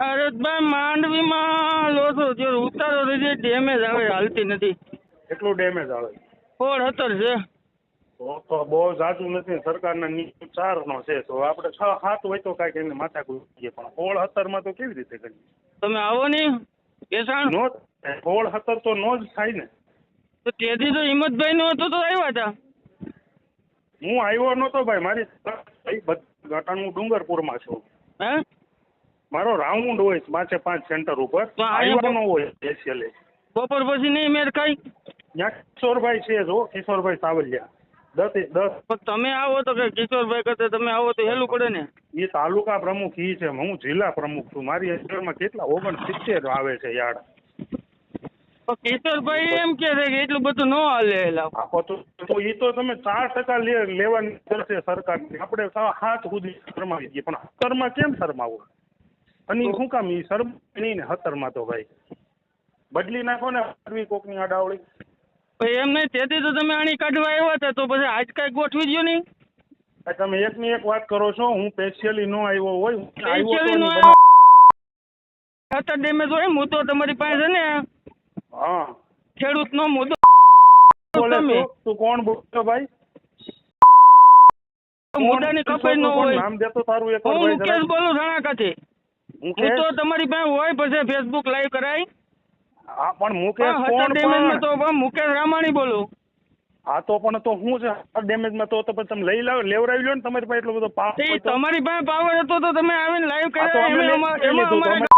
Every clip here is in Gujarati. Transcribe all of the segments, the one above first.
અરે ભાઈ માંડવીમાં લોસો જો ઉતારો રહી ડેમેજ આવે હાલતી નથી. કેટલું ડેમેજ આવે? ફોડ હતર છે? તો બહુ ઝાઝું નથી સરકારના નિયમ ચારનો છે. તો આપણે છ સાત હોય તો કાંઈક એને માથા કૂટીએ પણ સોળ સત્તરમાં તો કેવી રીતે કરીએ? તમે આવો નહીં કેસાણ. નો સોળ હતર તો નો જ થાય ને. તો તેથી તો હિંમતભાઈ નો હતો તો આવ્યા હતા હું આવ્યો નહોતો ભાઈ. મારી હું ડુંગરપુરમાં છું. હે? મારો રાઉન્ડ હોય પાંચે પાંચ સેન્ટર ઉપર. તો આવ્યો હોય સ્પેશિયલી બપોર પછી નહીં મેર કઈ? ત્યાં કિશોરભાઈ છે જો કિશોરભાઈ સાવલિયા. દસ દસ. તમે આવો તો કે કિશોરભાઈ કરતા તમે આવો તો હેલું પડે ને. એ તાલુકા પ્રમુખ ઈ છે હું જિલ્લા પ્રમુખ છું. મારી અંદરમાં કેટલા ઓગણસિત્તેર આવે છે યાર. કિશોરભાઈ એમ કે છે કે એટલું બધું ન હાલે તો એ તો તમે ચાર ટકા લે લેવાની કરશે સરકાર આપણે હાથ સુધી શરમાવી દઈએ પણ હતરમાં કેમ શરમાવું? અને શું કામ એ શરમ નહીં ને હતરમાં તો ભાઈ. બદલી નાખો ને હરવી કોકની અડાવળી. ભાઈ એમ નહીં તેથી તો તમે આણી કાઢવા આવ્યા હતા તો પછી આજ કાંઈ ગોઠવી દો નહીં. તમે એક ની એક વાત કરો છો હું સ્પેશિયલી નો આવ્યો હોય નો ખાતર ડેમેજ હોય મુદ્દો તમારી પાસે છે ને હા. ખેડૂતનો મુદ્દો બોલે તમે? તું- કોણ બોલતો ભાઈ? મુદ્દાની કપાઈ ન હોય. નામ દેતો તારું એક વાર હું મુકેશ. બોલું થાણાકાથી મુકેશ? હું તો તમારી પાસે હોય પછી ફેસબુક લાઈવ કરાય. હા પણ મુકેશ કોણ પણ તો પણ મુકેશ રામાણી બોલું. હા તો પણ તો શું છે? ડેમેજમાં તો તો પછી તમે લઈ લાવ લેવરાવી લો ને તમારી પાસે એટલો બધો પાવર. તમારી પાસે પાવર હતો તો તમે આવીને લાઈવ હા, કરાય.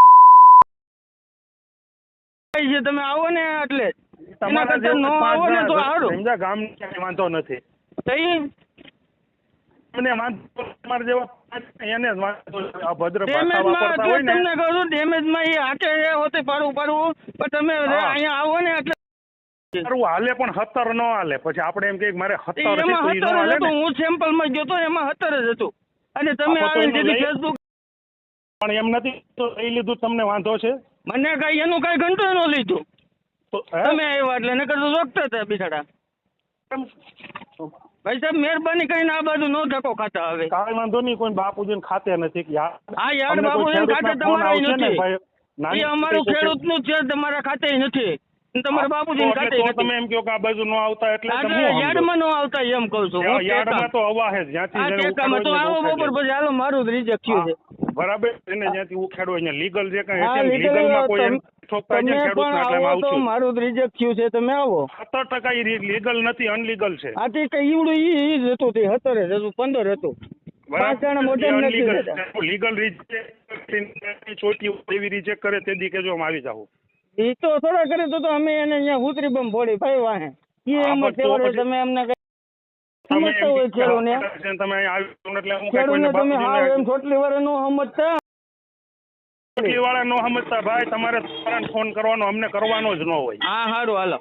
તમે આવો ને એટલે. તમારા જે નો આવો ને તો આવો સમજા ગામ વાંધો નથી. તઈ મને વાંધો તમારા જેવા એને જ વાંધો છે. આ ભદ્ર ભાષા વાપરતા હોય ને તમને કહું છું ડેમેજમાં એ હાકે એ હોતે પાડું પાડવું પણ તમે. અહીંયા આવો ને એટલે સારું હાલે પણ હતર નો હાલે પછી આપણે એમ કે મારે હતર છે તો ઈ નો હતર હાલે તો હું સેમ્પલમાં ગયો તો એમાં હતર જ હતું અને તમે આવીને દીધી ફેસબુક પણ એમ નથી તો લઈ લીધું તમને વાંધો છે મને કઈ એનું કઈ ઘંટો ન લીધું? તમે આવ્યા એટલે નકર તો રોકતા હતા બિચારા? ભાઈ સાહેબ મહેરબાની કરીને આ બાજુ નો ધક્કો ખાતા હવે. કાંઈ વાંધો નહીં કોઈ બાપુજી ખાતે નથી. યાર હા યાર એમ ખાતે તમારા નથી. એ અમારું ખેડૂત ખેડૂતનું છે તમારા ખાતે નથી. તમારા બાપુજી તમે એમ કહો કે આ બાજુ નો આવતા એટલે? યાર્ડમાં નો આવતા એમ કહું છું યાર્ડમાં તો હવા હે જ્યાંથી ટેકામાં તો આવો બપોર પછી હાલો મારું રિજેક્ટ થયું છે. બરાબર એને જ્યાંથી ઉખાડો અહીંયા લીગલ જે કાંઈ એટલે લીગલમાં કોઈ ઠોકતા છે. મારું રિજેક્ટ થયું છે તમે આવો. સત્તર ટકા ઈ લીગલ નથી અનલીગલ છે. આ તે કઈ ઈ તે હતું લીગલ રિજેક્ટ ચોટી એવી રિજેક્ટ કરે તે દી કેજો આવી જાવ એ તો થોડા કરે તો અમે એને અહીંયા ઉતરી બમ ફોડી ભાઈ વાહે એ હા, એમ જ તમે અમને કઈ તમે સમજતા હોય ખેડૂને તમે અહીં એટલે હું કાંઈ ખેડૂને તમે હા એમ છોટલી વારે નો સમજતા? છોટલી વાળા નો સમજતા ભાઈ તમારે તમારે ફોન કરવાનો અમને કરવાનો જ ન હોય. હા સારું હાલો.